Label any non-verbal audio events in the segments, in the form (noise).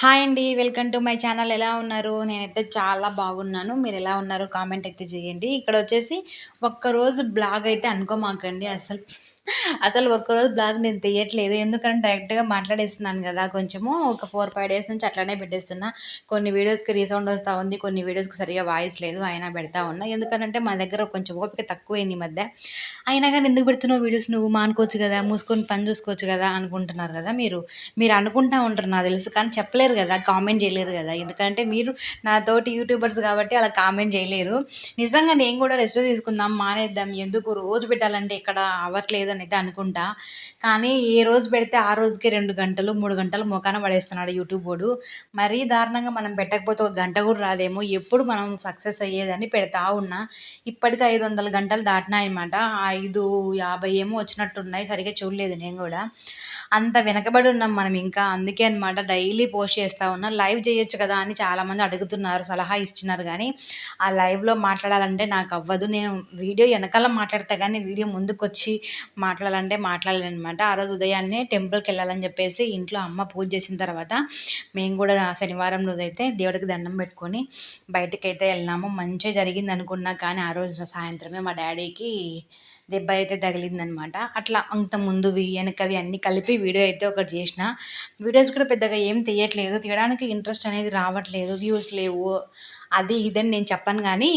Hi అండి welcome to my channel. ఎలా ఉన్నారు? నేనైతే చాలా బాగున్నాను. మీరు ఎలా ఉన్నారు కామెంట్ అయితే చేయండి. ఇక్కడ వచ్చేసి ఒక్కరోజు బ్లాగ్ అయితే అనుకోమాకండి. అసలు అసలు ఒక్కరోజు బ్లాగ్ నేను తీయట్లేదు. ఎందుకంటే డైరెక్ట్గా మాట్లాడేస్తున్నాను కదా కొంచెము. ఒక ఫోర్ ఫైవ్ డేస్ నుంచి అట్లానే పెట్టేస్తున్నా. కొన్ని వీడియోస్కి రీసౌండ్ వస్తూ ఉంది. కొన్ని వీడియోస్కి సరిగా వాయిస్ లేదు. అయినా పెడతా ఉన్నా. ఎందుకంటే మా దగ్గర కొంచెం ఓపిక తక్కువైంది ఈ మధ్య. అయినా కానీ ఎందుకు పెడుతున్నావు వీడియోస్ నువ్వు? మానుకోవచ్చు కదా. మూసుకొని పని చూసుకోవచ్చు కదా అనుకుంటున్నారు కదా మీరు. మీరు అనుకుంటా ఉంటారు నాకు తెలుసు. కానీ చెప్పలేరు కదా. కామెంట్ చేయలేరు కదా. ఎందుకంటే మీరు నాతోటి యూట్యూబర్స్ కాబట్టి అలా కామెంట్ చేయలేరు. నిజంగా నేను కూడా రెస్ట్ తీసుకుందాం మానేద్దాం. ఎందుకు? రోజు పెట్టాలంటే ఇక్కడ అవ్వట్లేదు అని అయితే అనుకుంటా. కానీ ఏ రోజు పెడితే ఆ రోజుకి రెండు గంటలు మూడు గంటలు మొఖాన పడేస్తున్నాడు యూట్యూబ్ బోర్డు మరీ దారుణంగా మనం పెట్టకపోతే ఒక గంట కూడా రాదేమో. ఎప్పుడు మనం సక్సెస్ అయ్యేదని పెడతా ఉన్నా. ఇప్పటికి ఐదు వందల గంటలు దాటినాయన్నమాట. ఐదు యాభై ఏమో వచ్చినట్టున్నాయి. సరిగ్గా చూడలేదు నేను కూడా. అంత వెనకబడి ఉన్నాం మనం ఇంకా. అందుకే అనమాట డైలీ పోస్ట్ చేస్తూ ఉన్నా. లైవ్ చేయొచ్చు కదా అని చాలామంది అడుగుతున్నారు. సలహా ఇస్తున్నారు కానీ ఆ లైవ్లో మాట్లాడాలంటే నాకు అవ్వదు. నేను వీడియో వెనకాల మాట్లాడతా కానీ వీడియో ముందుకు వచ్చి మాట్లాడాలంటే మాట్లాడలేనమాట ఆ రోజు ఉదయాన్నే టెంపుల్కి వెళ్ళాలని చెప్పేసి ఇంట్లో అమ్మ పూజ చేసిన తర్వాత మేము కూడా శనివారం రోజు అయితే దేవుడికి దండం పెట్టుకొని బయటకు అయితే వెళ్ళినాము. మంచిగా జరిగింది అనుకున్నా కానీ ఆ రోజు సాయంత్రమే మా డాడీకి దెబ్బ అయితే తగిలిందనమాట అట్లా అంత ముందువి వెనకవి అన్నీ కలిపి వీడియో అయితే ఒకటి చేసిన. వీడియోస్ కూడా పెద్దగా ఏం తీయట్లేదు. తీయడానికి ఇంట్రెస్ట్ అనేది రావట్లేదు. వ్యూస్ లేవు. అది ఇదని నేను చెప్పను కానీ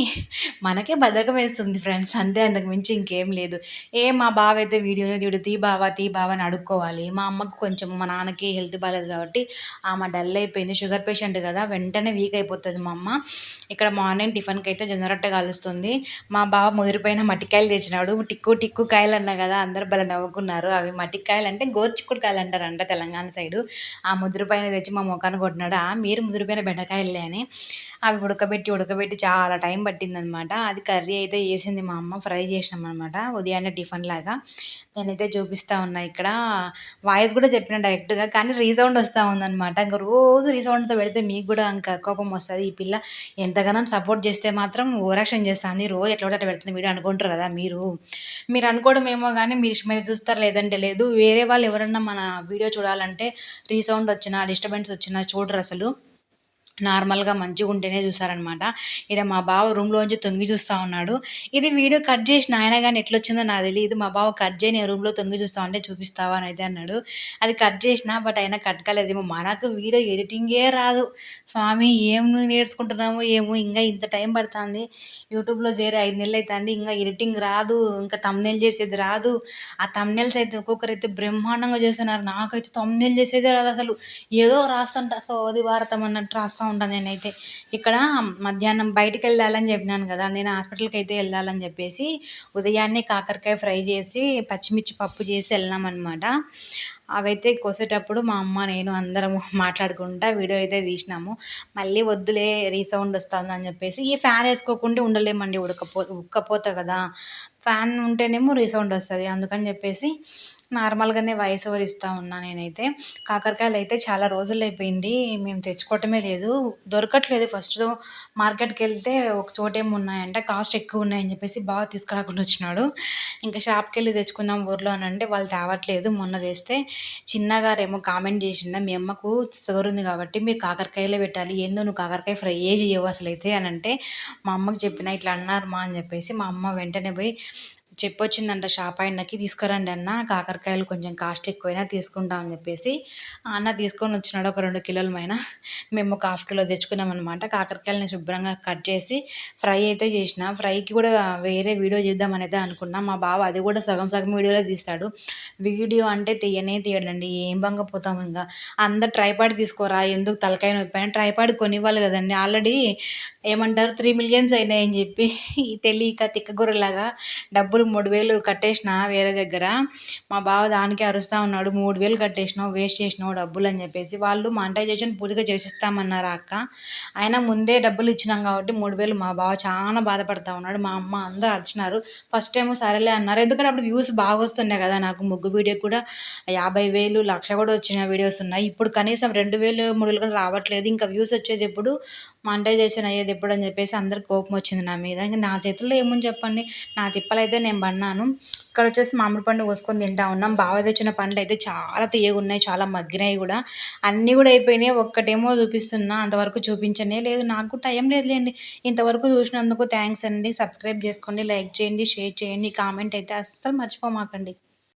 మనకే బద్ధకం వేస్తుంది ఫ్రెండ్స్. అంతే అంతకు మించి ఇంకేం లేదు. ఏ మా బావ అయితే వీడియోనే తీడు తీ బావ తీ బావ అని అడుక్కోవాలి. మా అమ్మకు కొంచెం మా నాన్నకి హెల్త్ బాగాలేదు కాబట్టి ఆమె డల్ అయిపోయింది. షుగర్ పేషెంట్ కదా వెంటనే వీక్ అయిపోతుంది మా అమ్మ. ఇక్కడ మార్నింగ్ టిఫిన్కి అయితే జొన్నరొట్టె కాలుస్తుంది. మా బావ ముదిరిపోయిన మట్టికాయలు తెచ్చినాడు. టిక్కు టిక్కు కాయలు అన్నా కదా అందరు బల నవ్వుకున్నారు. అవి మట్టికాయలు అంటే గోర్చిక్కుడు కాయలు అంటారంట తెలంగాణ సైడు. ఆ ముదిరిపోయిన తెచ్చి మా ముఖాన్ని కొట్టినాడు. మీరు ముదిరిపోయిన బెండకాయలే అని. అవి ఉడకబెట్టి ఉడకబెట్టి చాలా టైం పట్టిందనమాట. అది కర్రీ అయితే వేసింది మా అమ్మ ఫ్రై చేసినాం అనమాట ఉదయాన్నే టిఫిన్ లాగా. నేనైతే చూపిస్తూ ఉన్నా ఇక్కడ. వాయిస్ కూడా చెప్పిన డైరెక్ట్గా కానీ రీసౌండ్ వస్తూ ఉందనమాట. ఇంకా రోజు రీసౌండ్తో పెడితే మీకు కూడా ఇంకా కోపం వస్తుంది. ఈ పిల్ల ఎంతగానో సపోర్ట్ చేస్తే మాత్రం ఓరాక్షన్ చేస్తుంది. రోజు ఎట్లా అట్లా పెడుతుంది మీరు అనుకుంటారు కదా మీరు. మీరు అనుకోవడం ఏమో కానీ మీరు మీరు చూస్తారు లేదంటే లేదు. వేరే వాళ్ళు ఎవరన్నా మన వీడియో చూడాలంటే రీసౌండ్ వచ్చినా డిస్టర్బెన్స్ వచ్చినా చూడరు అసలు. నార్మల్గా మంచిగా ఉంటేనే చూసారనమాట. ఇక్కడ మా బావ రూమ్లోంచి తొంగి చూస్తూ ఉన్నాడు. ఇది వీడియో కట్ చేసిన ఆయన కానీ ఎట్లొచ్చిందో నాకు తెలియదు మా బావ కట్ చేయని రూమ్లో తొంగి చూస్తా ఉంటే చూపిస్తావా అని అయితే అన్నాడు. అది కట్ చేసిన బట్ అయినా కట్ కాలేదేమో. మనకు వీడియో ఎడిటింగే రాదు. స్వామి ఏం నేర్చుకుంటున్నాము ఏమో. ఇంకా ఇంత టైం పడుతుంది. యూట్యూబ్లో చేరి ఐదు నెలలు అవుతుంది ఇంకా ఎడిటింగ్ రాదు. ఇంకా తమ్నెల్ చేసేది రాదు. ఆ తమ్నెల్స్ అయితే ఒక్కొక్కరైతే బ్రహ్మాండంగా చేస్తున్నారు. నాకైతే తమ్నెల్ చేసేదే రాదు అసలు. ఏదో రాస్తుంటా సోది భారతం అన్నట్టు రాస్తాం ఉంటాను నేనైతే. ఇక్కడ మధ్యాహ్నం బయటికి వెళ్ళాలని చెప్పినాను కదా నేను హాస్పిటల్కి అయితే వెళ్ళాలని చెప్పేసి ఉదయాన్నే కాకరకాయ ఫ్రై చేసి పచ్చిమిర్చి పప్పు చేసి వెళ్ళామన్నమాట. అవైతే కోసేటప్పుడు మా అమ్మ నేను అందరం (laughs) మాట్లాడుకుంటా వీడియో అయితే తీసినాము. మళ్ళీ వద్దులే రీసౌండ్ వస్తుంది అని చెప్పేసి ఈ ఫ్యాన్ వేసుకోకుండా ఉండలేమండి ఉడకపో ఉక్కపోతా కదా. ఫ్యాన్ ఉంటేనేమో రీసౌండ్ వస్తుంది అందుకని చెప్పేసి నార్మల్గానే వాయిస్ ఓవర్ ఇస్తూ ఉన్నా నేనైతే. కాకరకాయలు అయితే చాలా రోజులు అయిపోయింది మేము తెచ్చుకోవటమే లేదు. దొరకట్లేదు. ఫస్ట్ మార్కెట్కి వెళ్తే ఒక చోట ఏమి ఉన్నాయంటే. కాస్ట్ ఎక్కువ ఉన్నాయని చెప్పేసి బాగా తీసుకురాకుండా వచ్చినాడు. ఇంకా షాప్కి వెళ్ళి తెచ్చుకుందాం ఊర్లో అని అంటే వాళ్ళు తేవట్లేదు. మొన్న తెస్తే చిన్నగారేమో కామెంట్ చేసిందా మీ అమ్మకు షుగర్ ఉంది కాబట్టి మీరు కాకరకాయలే పెట్టాలి. ఏందో నువ్వు కాకరకాయ ఫ్రై ఏ చేయవు అసలు అయితే అని అంటే మా అమ్మకి చెప్పిన ఇట్లా అన్నారు మా అని చెప్పేసి మా అమ్మ వెంటనే పోయి చెప్పొచ్చిందంట షాప్ ఆయనకి తీసుకురండి అన్న కాకరకాయలు కొంచెం కాస్ట్ ఎక్కువైనా తీసుకుంటాం అని చెప్పేసి అన్న తీసుకొని వచ్చినాడు ఒక రెండు కిలోలమైన మేము ఒక హాఫ్ కిలో తెచ్చుకున్నాం అనమాట కాకరకాయలని శుభ్రంగా కట్ చేసి ఫ్రై అయితే చేసిన ఫ్రైకి కూడా వేరే వీడియో చేద్దామని అయితే అనుకున్నా మా బావ అది కూడా సగం సగం వీడియోలో తీస్తాడు వీడియో అంటే తీయనే తీయడండి ఏం బంగపోతాం ఇంకా అందరు ట్రైపాడ్ తీసుకోరా ఎందుకు తలకాయ నొప్పి అని ట్రైపాడ్ కొనివ్వాలి కదండి ఆల్రెడీ ఏమంటారు త్రీ మిలియన్స్ అయినాయని చెప్పి తెలియక తిక్కగొర్రెలాగా డబ్బులు మూడు వేలు కట్టేసిన వేరే దగ్గర. మా బావ దానికి అరుస్తూ ఉన్నాడు. మూడు వేలు కట్టేసినావు వేస్ట్ చేసినావు డబ్బులు అని చెప్పేసి. వాళ్ళు మానిటైజేషన్ పూర్తిగా చేసిస్తామన్నారు అక్క. అయినా ముందే డబ్బులు ఇచ్చినాం కాబట్టి మూడు వేలు మా బావ చాలా బాధపడతా ఉన్నాడు. మా అమ్మ అందరూ అరిచినారు. ఫస్ట్ టైం సరేలే అన్నారు. ఎందుకంటే అప్పుడు వ్యూస్ బాగా వస్తున్నాయి కదా నాకు. ముగ్గు వీడియో కూడా యాభై వేలు లక్ష కూడా వచ్చిన వీడియోస్ ఉన్నాయి. ఇప్పుడు కనీసం రెండు వేలు మూడు వేలు కూడా రావట్లేదు. ఇంకా వ్యూస్ వచ్చేది ఎప్పుడు? మానిటైజేషన్ అయ్యేది ఎప్పుడు అని చెప్పేసి అందరికి కోపం వచ్చింది నా మీద. ఇంకా నా చేతుల్లో ఏముంది చెప్పండి? నా తిప్పలైతే నేను నేను పడినాను. ఇక్కడ వచ్చేసి మామిడి పండు కోసుకొని తింటా ఉన్నాం. బావ తెచ్చిన పండ్లు అయితే చాలా తీయగా ఉన్నాయి చాలా మగ్గినాయి కూడా. అన్నీ కూడా అయిపోయినాయి. ఒక్కటేమో చూపిస్తున్నా అంతవరకు చూపించనే లేదు. నాకు టైం లేదులేండి ఇంతవరకు చూసినందుకు థ్యాంక్స్ అండి. సబ్స్క్రైబ్ చేసుకోండి లైక్ చేయండి షేర్ చేయండి కామెంట్ అయితే అస్సలు మర్చిపోమాకండి.